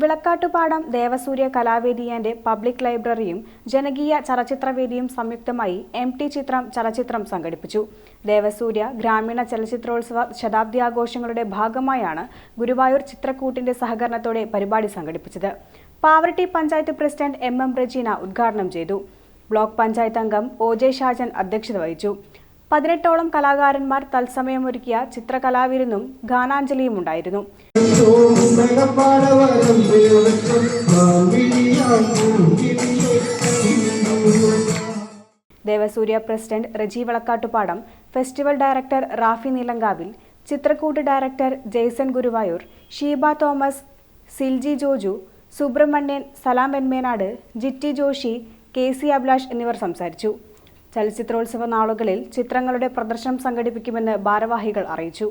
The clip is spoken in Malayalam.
വിളക്കാട്ടുപാടം ദേവസൂര്യ കലാവേദി ആൻഡ് പബ്ലിക് ലൈബ്രറിയും ജനകീയ ചലച്ചിത്രവേദിയും സംയുക്തമായി എം ടി ചിത്രം ചലച്ചിത്രം സംഘടിപ്പിച്ചു. ദേവസൂര്യ ഗ്രാമീണ ചലച്ചിത്രോത്സവ ശതാബ്ദി ആഘോഷങ്ങളുടെ ഭാഗമായാണ് ഗുരുവായൂർ ചിത്രക്കൂട്ടിന്റെ സഹകരണത്തോടെ പരിപാടി സംഘടിപ്പിച്ചത്. Pavaratty panchayat president M M Rajeena ഉദ്ഘാടനം ചെയ്തു. ബ്ലോക്ക് പഞ്ചായത്ത് അംഗം ഒ ജെ ഷാജൻ അധ്യക്ഷത വഹിച്ചു. പതിനെട്ടോളം കലാകാരന്മാർ തത്സമയമൊരുക്കിയ ചിത്രകലാവിരുന്നും ഗാനാഞ്ജലിയും ഉണ്ടായിരുന്നു Devasurya president Reji Valakkattupadam festival director Rafi Neelankavil Chithrakoottu director Jaison Guruvayur Sheeba Thomas Silji Joju Subrahmanyan Salam Venmenad Jitty Joshi K C Abhilash എന്നിവർ സംസാരിച്ചു. ചലച്ചിത്രോത്സവ നാളുകളിൽ ചിത്രങ്ങളുടെ പ്രദർശനം സംഘടിപ്പിക്കുമെന്ന് ഭാരവാഹികൾ അറിയിച്ചു.